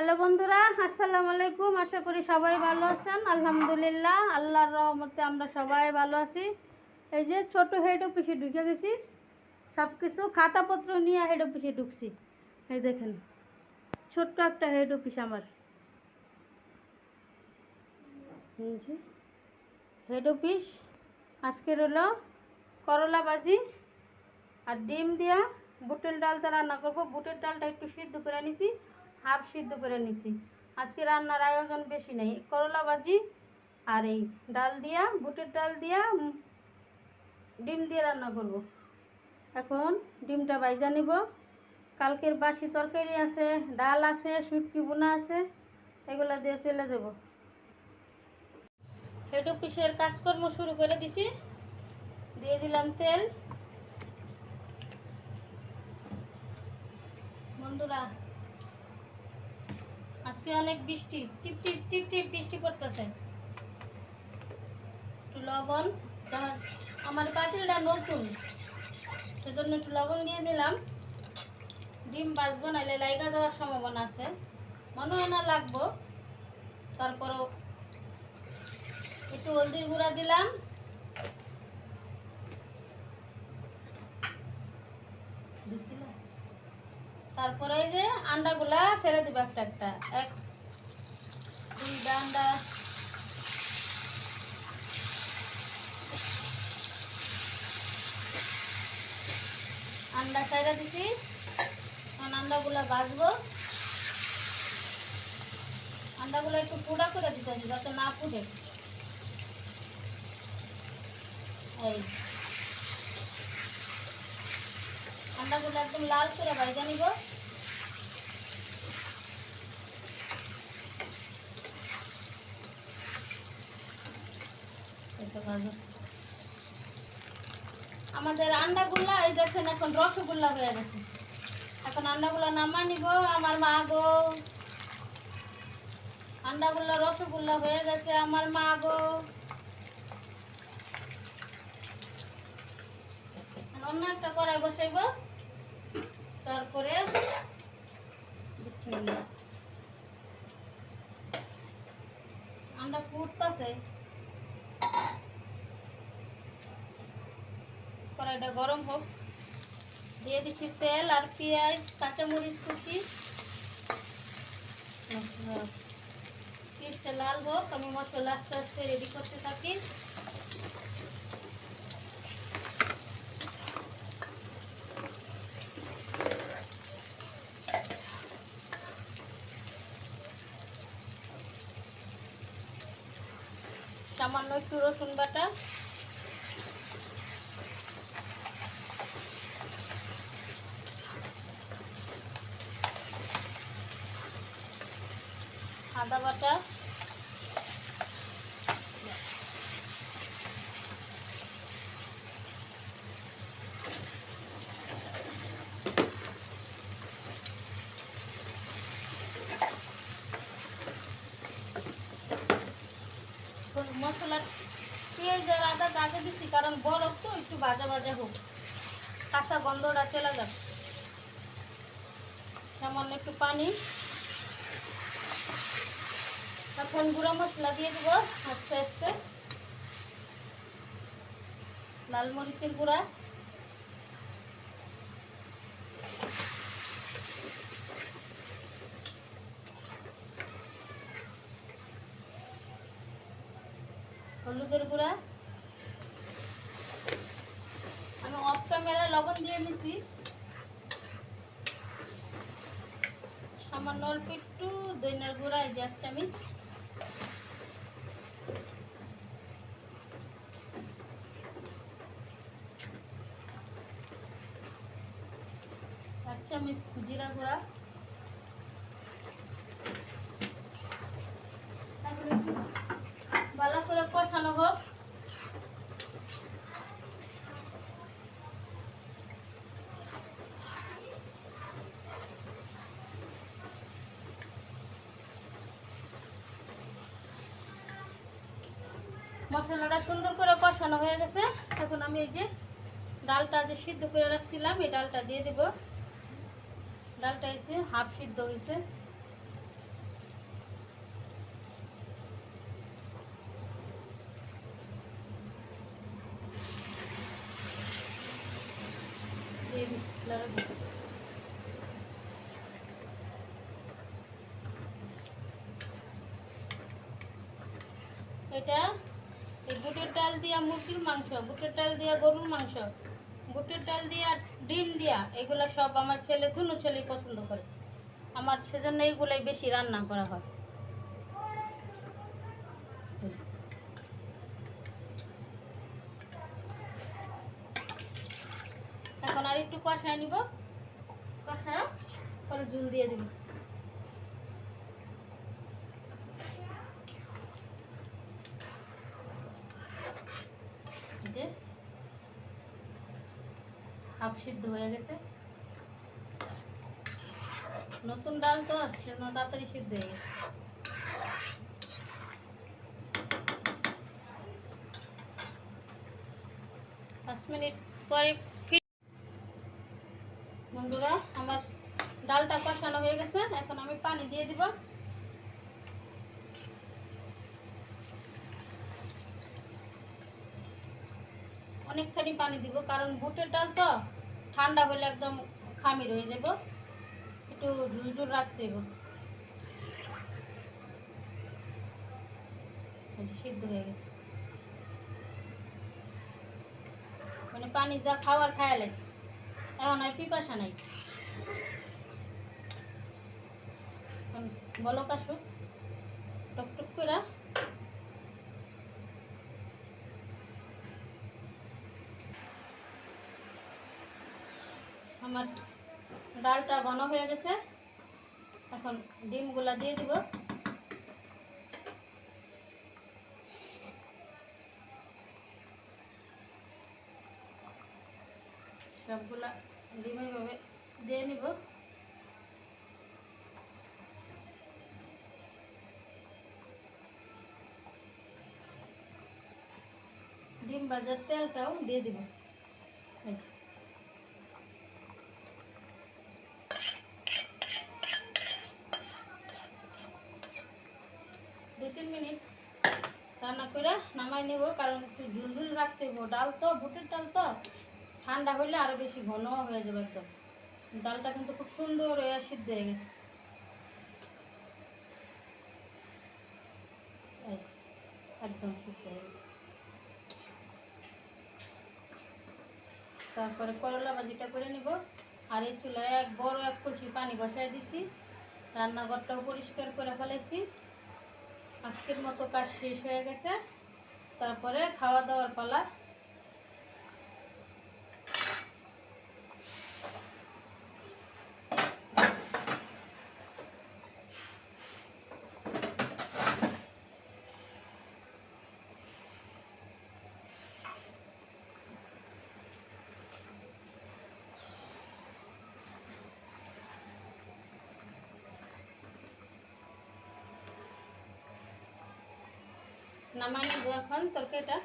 Hello বন্ধুরা, আসসালামু আলাইকুম। আশা করি সবাই ভালো আছেন। আলহামদুলিল্লাহ, আল্লাহর রহমতে আমরা সবাই ভালো আছি। এই যে ছোট হেড অফিসে ঢুকে গেছি। সব কিছু খাতাপত্র নিয়ে হেড অফিসে ঢুকছি। এই দেখেন, ছোট্ট একটা হেড অফিস আমার। হেড অফিস আজকের হলো করলা ভাজি আর ডিম দিয়া বুটের ডালটা রান্না করব। বুটের ডালটা একটু সিদ্ধ করে নিছি। হাফ সিদ্ধ করে নিছি। আজকে রান্নার আয়োজন বেশি নেই। করলা ভাজি আর এই ডাল দিয়া, বুটের ডাল দিয়া ডিম দিয়ে রান্না করব। এখন ডিমটা বাইজা নিব। কালকের বাসি তরকারি আছে, ডাল আছে, শুটকি বোনা আছে, এগুলা দিয়ে চলে যাব। হেড অফিসের কাজকর্ম শুরু করে দিছি। দিয়ে দিলাম তেল। বন্ধুরা আজকে অনেক বৃষ্টি, টিপ টিপ টিপ টিপ বৃষ্টি পড়তেছে। একটু লবণ আমার পাতিলটা নতুন, সেজন্য একটু লবণ দিয়ে দিলাম। ডিম বাজবো নাহলে লাইগা যাওয়ার সম্ভাবনা আছে। মনে হয় না লাগবো। তারপরও একটু হলদির গুঁড়া দিলাম। তারপরে এই যে আন্ডাগুলা ছেড়ে দেবো একটা একটা। এক, দুইটা আন্ডা। আন্ডা ছেড়ে দিছি। এখন আন্ডাগুলা ভাজবো। আন্ডাগুলো একটু পোড়া করে দিতে যাতে না পুড়ে। এই। আন্ডাগুলো একদম লাল করে ভাজা নিব। আমাদের আন্ডাগুলা, এই দেখেন এখন রসগোল্লা হয়ে গেছে। এখন আন্ডাগুলা নামা নিব, আমার মা গো। আন্ডাগুলা, রসগোল্লা হয়ে গেছে আমার মা গো। অন্য একটা কড়াই বসাইব। তারপরে আন্ডা ফুটতেছে কড়াইটা গরম হোক, দিয়ে দিচ্ছি তেল আর পেঁয়াজ, কাঁচামরিচ কুচি। লাল হোক, আমি মশলা আস্তে আস্তে রেডি করতে থাকি। সামান্য একটু রসুন বাটা। আদা বাটা। মশলা পেঁয়াজ আর আদা আগে দিচ্ছি কারণ বরফ তো একটু ভাজা ভাজা হোক। কাঁচা গন্ধটা চলে যাবে। সামান্য একটু পানি। এখন গুঁড়ো মশলা দিয়ে দেবো আস্তে আস্তে। লাল মরিচের গুঁড়া। হলুদের গুঁড়া। আমি অফ ক্যামেরা লবণ দিয়ে নিচ্ছি সামান্য অল্প একটু দইনার গুঁড়া, এই যে এক চামচ। এক চামচ জিরা গুঁড়া। মশলাটা সুন্দর করে কষানো হয়ে গেছে। এখন আমি এই যে ডালটা যে সিদ্ধ করে রাখছিলাম, এই ডালটা দিয়ে দেব। ডালটা এই যে হাফ সিদ্ধ হয়েছে। এটা ডাল দিয়া মুরগির মাংস বুটের ডাল দিয়া গরুর মাংস বুটের ডাল দিয়া ডিম দিয়া, এগুলা সব আমার ছেলে কোনো ছেলেই পছন্দ করে। আমার সেজন্য এইগুলাই বেশি রান্না করা হয়। এখন আর একটু কষায় নিব। কষায়, পরে জল দিয়ে দিব যে হাফ সিদ্ধ হয়ে গেছে। নতুন ডাল তো, সেজন্য তাড়াতাড়ি সিদ্ধ হয়ে গেছে। পাঁচ মিনিট পরে বন্ধুরা, আমার ডালটা কষানো হয়ে গেছে। এখন আমি পানি দিয়ে দিব। অনেকখানি পানি দিব, কারণ বুটের ডাল তো ঠান্ডা হলে একদম খামি রয়ে যাব। একটু ঝুলঝুল রাখতে হবে। সিদ্ধ হয়ে গেছে। মানে পানি যা খাওয়ার খায়া লাগছে এখন আর পিপাসা নাই। বলো কাশু টকটক করে আমার ডালটা ঘন হয়ে গেছে। এখন ডিমগুলা দিয়ে দিব। সবগুলা ডিম এইভাবে দিয়ে নিব। ডিম ভাজার তেলটাও দিয়ে দিব এই যে। দুই তিন মিনিট রান্না করে নামাই নেব, কারণ একটু ঝুলঝুল রাখতে হইব। ডাল তো বুটের ডাল তো, ঠান্ডা হলে আরও বেশি ঘন হয়ে যাবে একদম। ডালটা কিন্তু খুব সুন্দর হয়ে সিদ্ধ হয়ে গেছে। একদম সিদ্ধ হয়ে গেছে। তারপরে করলা ভাজিটা করে নিব। আর এই চুলায় এক বড় এক কলসি পানি বসাই দিছি। রান্নাঘরটাও পরিষ্কার করে ফেলেছি। আজকের মতো কাজ শেষ হয়ে গেছে। তারপরে খাওয়া দাওয়ার পালা। নামাই নেব এখন তরকারিটা।